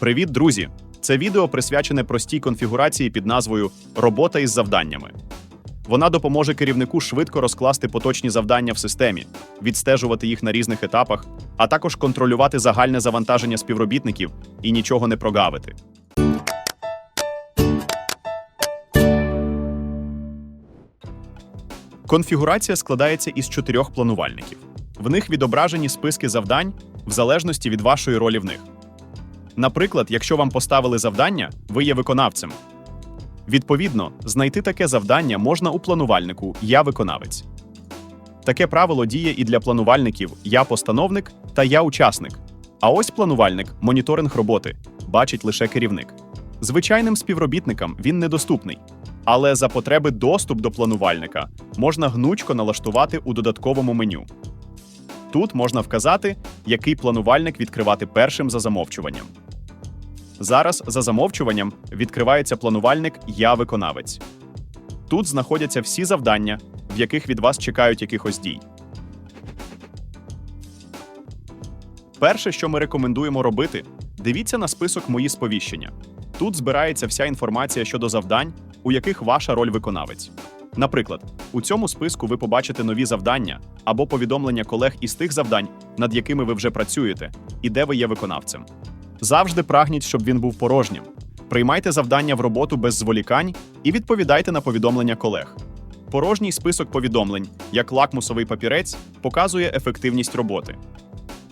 Привіт, друзі! Це відео присвячене простій конфігурації під назвою Робота із завданнями. Вона допоможе керівнику швидко розкласти поточні завдання в системі, відстежувати їх на різних етапах, а також контролювати загальне завантаження співробітників і нічого не прогавити. Конфігурація складається із чотирьох планувальників. В них відображені списки завдань в залежності від вашої ролі в них. Наприклад, якщо вам поставили завдання, ви є виконавцем. Відповідно, знайти таке завдання можна у планувальнику Я виконавець. Таке правило діє і для планувальників Я постановник та Я учасник. А ось планувальник, моніторинг роботи, бачить лише керівник. Звичайним співробітникам він недоступний, але за потреби доступ до планувальника можна гнучко налаштувати у додатковому меню. Тут можна вказати, який планувальник відкривати першим за замовчуванням. Зараз за замовчуванням відкривається планувальник Я виконавець. Тут знаходяться всі завдання, в яких від вас чекають якихось дій. Перше, що ми рекомендуємо робити, дивіться на список Мої сповіщення. Тут збирається вся інформація щодо завдань, у яких ваша роль виконавець. Наприклад, у цьому списку ви побачите нові завдання або повідомлення колег із тих завдань, над якими ви вже працюєте, і де ви є виконавцем. Завжди прагніть, щоб він був порожнім. Приймайте завдання в роботу без зволікань і відповідайте на повідомлення колег. Порожній список повідомлень, як лакмусовий папірець, показує ефективність роботи.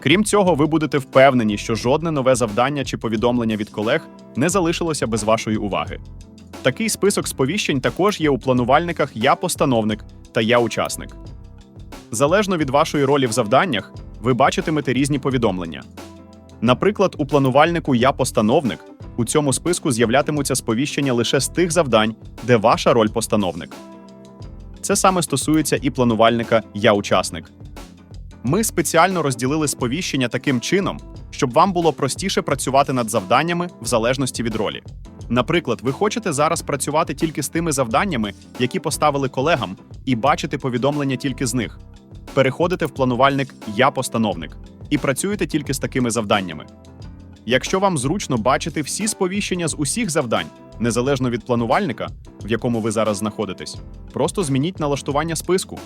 Крім цього, ви будете впевнені, що жодне нове завдання чи повідомлення від колег не залишилося без вашої уваги. Такий список сповіщень також є у планувальниках Я постановник та Я учасник. Залежно від вашої ролі в завданнях, ви бачитимете різні повідомлення. Наприклад, у планувальнику Я постановник у цьому списку з'являтимуться сповіщення лише з тих завдань, де ваша роль постановник. Це саме стосується і планувальника Я учасник. Ми спеціально розділили сповіщення таким чином, щоб вам було простіше працювати над завданнями в залежності від ролі. Наприклад, ви хочете зараз працювати тільки з тими завданнями, які поставили колегам, і бачити повідомлення тільки з них. Переходите в планувальник Я постановник і працюєте тільки з такими завданнями. Якщо вам зручно бачити всі сповіщення з усіх завдань, незалежно від планувальника, в якому ви зараз знаходитесь, просто змініть налаштування списку.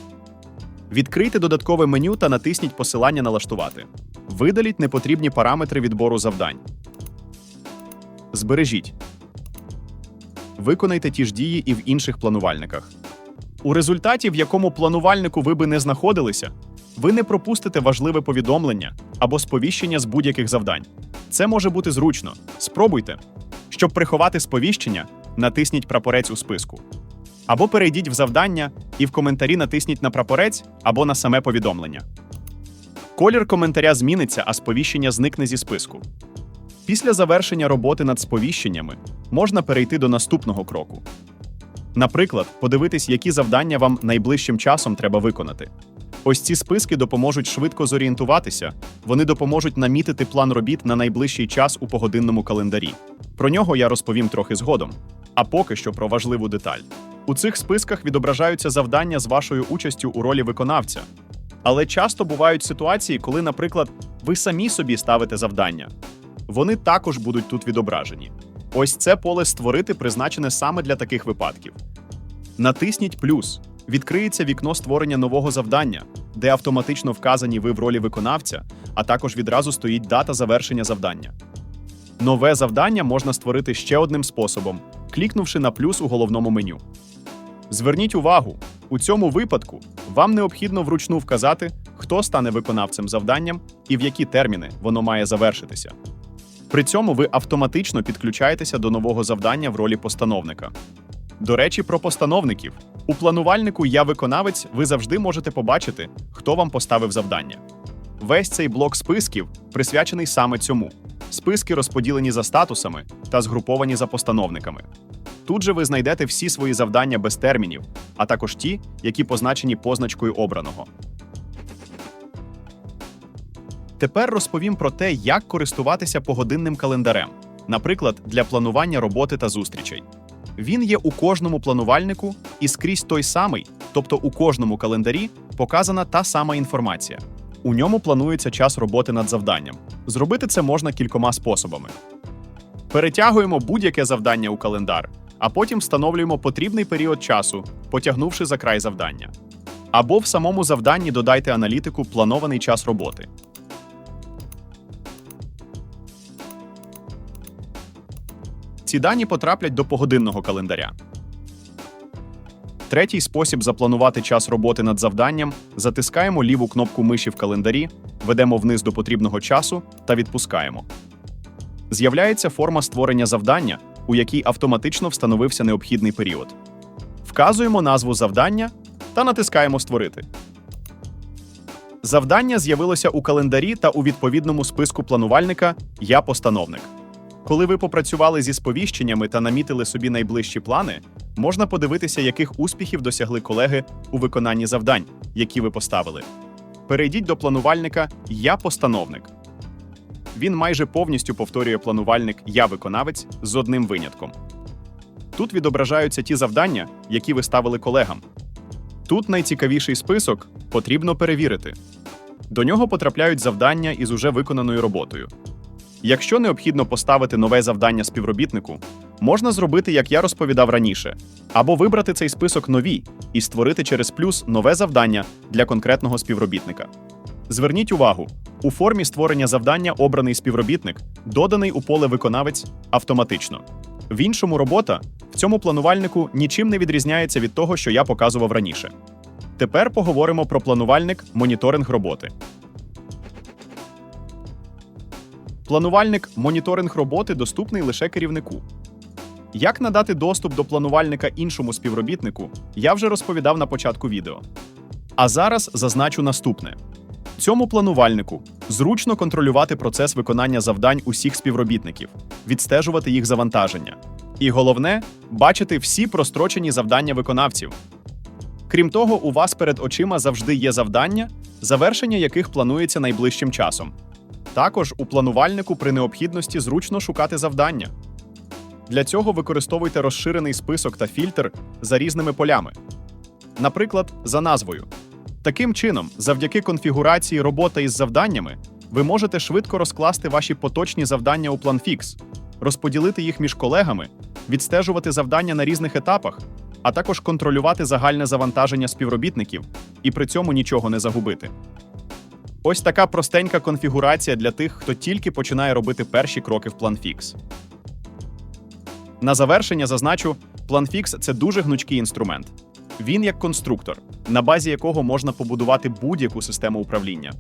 Відкрийте додаткове меню та натисніть посилання Налаштувати. Видаліть непотрібні параметри відбору завдань. Збережіть. Виконайте ті ж дії і в інших планувальниках. У результаті, в якому планувальнику ви би не знаходилися, ви не пропустите важливе повідомлення або сповіщення з будь-яких завдань. Це може бути зручно. Спробуйте. Щоб приховати сповіщення, натисніть прапорець у списку. Або перейдіть в завдання і в коментарі натисніть на прапорець або на саме повідомлення. Колір коментаря зміниться, а сповіщення зникне зі списку. Після завершення роботи над сповіщеннями можна перейти до наступного кроку. Наприклад, подивитись, які завдання вам найближчим часом треба виконати. Ось ці списки допоможуть швидко зорієнтуватися, вони допоможуть намітити план робіт на найближчий час у погодинному календарі. Про нього я розповім трохи згодом. А поки що про важливу деталь. У цих списках відображаються завдання з вашою участю у ролі виконавця. Але часто бувають ситуації, коли, наприклад, ви самі собі ставите завдання. Вони також будуть тут відображені. Ось це поле створити призначене саме для таких випадків. Натисніть плюс. Відкриється вікно створення нового завдання, де автоматично вказані ви в ролі виконавця, а також відразу стоїть дата завершення завдання. Нове завдання можна створити ще одним способом, клікнувши на плюс у головному меню. Зверніть увагу, у цьому випадку вам необхідно вручну вказати, хто стане виконавцем завданням і в які терміни воно має завершитися. При цьому ви автоматично підключаєтеся до нового завдання в ролі постановника. До речі, про постановників. У планувальнику Я виконавець ви завжди можете побачити, хто вам поставив завдання. Весь цей блок списків присвячений саме цьому. Списки розподілені за статусами та згруповані за постановниками. Тут же ви знайдете всі свої завдання без термінів, а також ті, які позначені позначкою обраного. Тепер розповім про те, як користуватися погодинним календарем, наприклад, для планування роботи та зустрічей. Він є у кожному планувальнику і скрізь той самий, тобто у кожному календарі показана та сама інформація. У ньому планується час роботи над завданням. Зробити це можна кількома способами. Перетягуємо будь-яке завдання у календар, а потім встановлюємо потрібний період часу, потягнувши за край завдання. Або в самому завданні додайте аналітику планований час роботи. Ці дані потраплять до погодинного календаря. Третій спосіб запланувати час роботи над завданням затискаємо ліву кнопку миші в календарі, ведемо вниз до потрібного часу та відпускаємо. З'являється форма створення завдання, у якій автоматично встановився необхідний період. Вказуємо назву завдання та натискаємо Створити. Завдання з'явилося у календарі та у відповідному списку планувальника Я постановник. Коли ви попрацювали зі сповіщеннями та намітили собі найближчі плани, можна подивитися, яких успіхів досягли колеги у виконанні завдань, які ви поставили. Перейдіть до планувальника Я постановник. Він майже повністю повторює планувальник Я виконавець з одним винятком. Тут відображаються ті завдання, які ви ставили колегам. Тут найцікавіший список потрібно перевірити. До нього потрапляють завдання із уже виконаною роботою. Якщо необхідно поставити нове завдання співробітнику, можна зробити, як я розповідав раніше, або вибрати цей список нові і створити через плюс нове завдання для конкретного співробітника. Зверніть увагу, у формі створення завдання обраний співробітник, доданий у поле виконавець автоматично. В іншому робота в цьому планувальнику нічим не відрізняється від того, що я показував раніше. Тепер поговоримо про планувальник моніторинг роботи. Планувальник моніторинг роботи доступний лише керівнику. Як надати доступ до планувальника іншому співробітнику, я вже розповідав на початку відео. А зараз зазначу наступне: цьому планувальнику зручно контролювати процес виконання завдань усіх співробітників, відстежувати їх завантаження. І головне бачити всі прострочені завдання виконавців. Крім того, у вас перед очима завжди є завдання, завершення яких планується найближчим часом. Також у планувальнику при необхідності зручно шукати завдання. Для цього використовуйте розширений список та фільтр за різними полями, наприклад, за назвою. Таким чином, завдяки конфігурації робота із завданнями, ви можете швидко розкласти ваші поточні завдання у PlanFix, розподілити їх між колегами, відстежувати завдання на різних етапах, а також контролювати загальне завантаження співробітників і при цьому нічого не загубити. Ось така простенька конфігурація для тих, хто тільки починає робити перші кроки в PlanFix. На завершення зазначу, PlanFix – це дуже гнучкий інструмент. Він як конструктор, на базі якого можна побудувати будь-яку систему управління.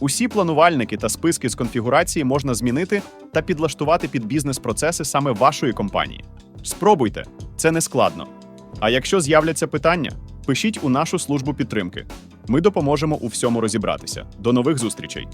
Усі планувальники та списки з конфігурації можна змінити та підлаштувати під бізнес-процеси саме вашої компанії. Спробуйте, це не складно. А якщо з'являться питання, пишіть у нашу службу підтримки. Ми допоможемо у всьому розібратися. До нових зустрічей!